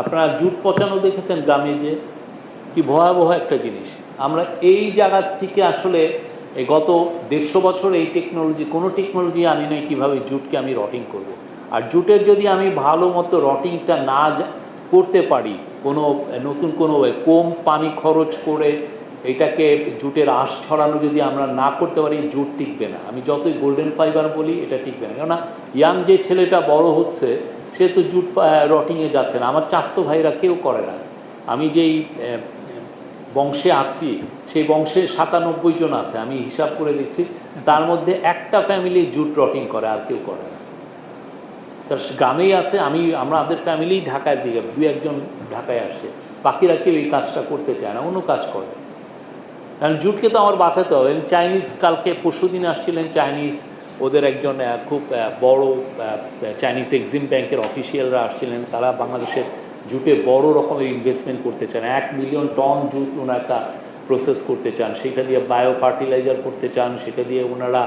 আপনারা জুট পচানো দেখেছেন গ্রামে যে কি ভয়াবহ একটা জিনিস। আমরা এই জায়গার থেকে আসলে গত দেড়শো বছর এই টেকনোলজি কোনো টেকনোলজি আনি নাই কীভাবে জুটকে আমি রটিং করব। আর জুটের যদি আমি ভালো মতো রটিংটা না করতে পারি, কোনো, নতুন কোনো কম পানি খরচ করে এটাকে জুটের আঁশ ছড়ানো যদি আমরা না করতে পারি, জুট টিকবে না। আমি যতই গোল্ডেন ফাইবার বলি, এটা টিকবে না। কেননা ইয়াং যে ছেলেটা বড় হচ্ছে সে তো জুট রটিংয়ে যাচ্ছে না। আমার চাস্তো ভাইরা কেউ করে না। আমি যেই বংশে আছি, সেই বংশে সাতানব্বই জন আছে, আমি হিসাব করে দিচ্ছি। তার মধ্যে একটা ফ্যামিলি জুট রটিং করে, আর কেউ করে না। তার গ্রামেই আছে, আমি আমাদের ফ্যামিলি ঢাকার দিকে, দু একজন ঢাকায় আসছে বাকিরা কেউ এই কাজটা করতে চায় না, অন্য কাজ করে। কারণ জুটকে তো আমার বাঁচাতে হবে। চাইনিজ কালকে পরশু দিন আসছিলেন চাইনিজ ওদের একজন খুব বড় চাইনিজ এক্সিম ব্যাংকের অফিসিয়ালরা আসছিলেন। তারা বাংলাদেশের জুটে বড় রকমের ইনভেস্টমেন্ট করতে চান। এক মিলিয়ন টন জুট ওনারা প্রসেস করতে চান। সেটা দিয়ে বায়ো ফার্টিলাইজার করতে চান, সেটা দিয়ে ওনারা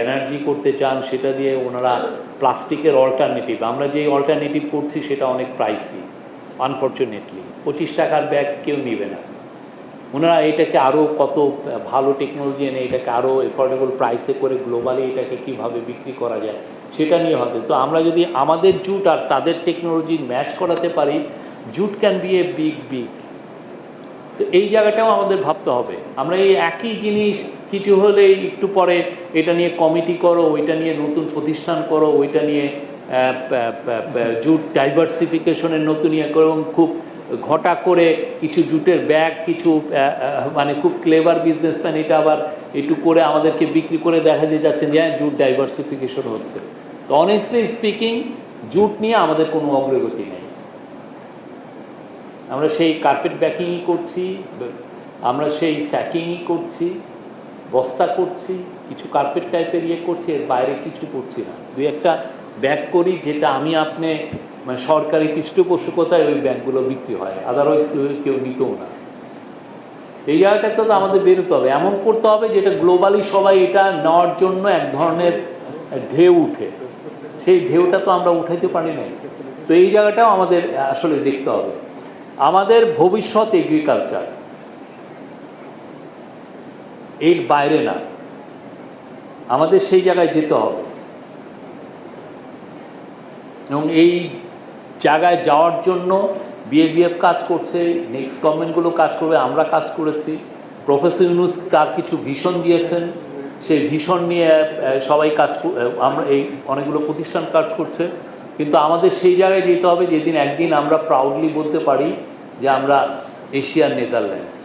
এনার্জি করতে চান, সেটা দিয়ে ওনারা প্লাস্টিকের অল্টারনেটিভ আমরা যে অল্টারনেটিভ করছি, সেটা অনেক প্রাইসি আনফর্চুনেটলি পঁচিশ টাকার ব্যাগ কেউ নেবে না। ওনারা এটাকে আরও কত ভালো টেকনোলজি এনে এটাকে আরও এফোর্ডেবল প্রাইসে করে গ্লোবালি এটাকে কীভাবে বিক্রি করা যায়, সেটা নিয়ে হবে তো আমরা যদি আমাদের জুট আর তাদের টেকনোলজি ম্যাচ করাতে পারি, jute can be a big big তো এই জায়গাটাও আমাদের ভাবতে হবে। আমরা এই একই জিনিস কিছু হলে একটু পরে এটা নিয়ে কমিটি করো, ওইটা নিয়ে নতুন প্রতিষ্ঠান করো, ওইটা নিয়ে জুট ডাইভার্সিফিকেশনের নতুন ইয়ে করো, এবং খুব ঘটা করে কিছু জুটের ব্যাগ কিছু মানে খুব ক্লেভার বিজনেসম্যান এটা আবার একটু করে আমাদেরকে বিক্রি করে দেখা দিয়ে যাচ্ছেন যে হ্যাঁ, জুট ডাইভার্সিফিকেশন হচ্ছে। তো অনেস্টলি স্পিকিং জুট নিয়ে আমাদের কোনো অগ্রগতি নেই। আমরা সেই কার্পেট ব্যাকিংই করছি আমরা সেই স্যাকিংই করছি বস্তা করছি কিছু কার্পেট টাইপের ইয়ে করছি এর বাইরে কিছু করছি না। দুই একটা ব্যাগ করি যেটা আমি আপনি মানে সরকারি পৃষ্ঠপোষকতায় ওই ব্যাগগুলো বিক্রি হয় আদারওয়াইজ কেউ নিতেও না। এই জায়গাটা তো আমাদের বেরোতে হবে, এমন করতে হবে যেটা গ্লোবালি সবাই এটা নেওয়ার জন্য এক ধরনের ঢেউ উঠে। সেই ঢেউটা তো আমরা উঠাইতে পারি নাই। তো এই জায়গাটাও আমাদের আসলে দেখতে হবে। আমাদের ভবিষ্যৎ এগ্রিকালচার এর বাইরে না। আমাদের সেই জায়গায় যেতে হবে। এবং এই জায়গায় যাওয়ার জন্য বিএজিএফ কাজ করছে নেক্সট গভর্নমেন্টগুলো কাজ করবে, আমরা কাজ করেছি। প্রফেসর ইউনুস তার কিছু ভিশন দিয়েছেন। সেই ভিশন নিয়ে সবাই কাজ আমরা এই অনেকগুলো প্রতিষ্ঠান কাজ করছে। কিন্তু আমাদের সেই জায়গায় যেতে হবে, যেদিন একদিন আমরা প্রাউডলি বলতে পারি যে আমরা এশিয়ার নেদারল্যান্ডস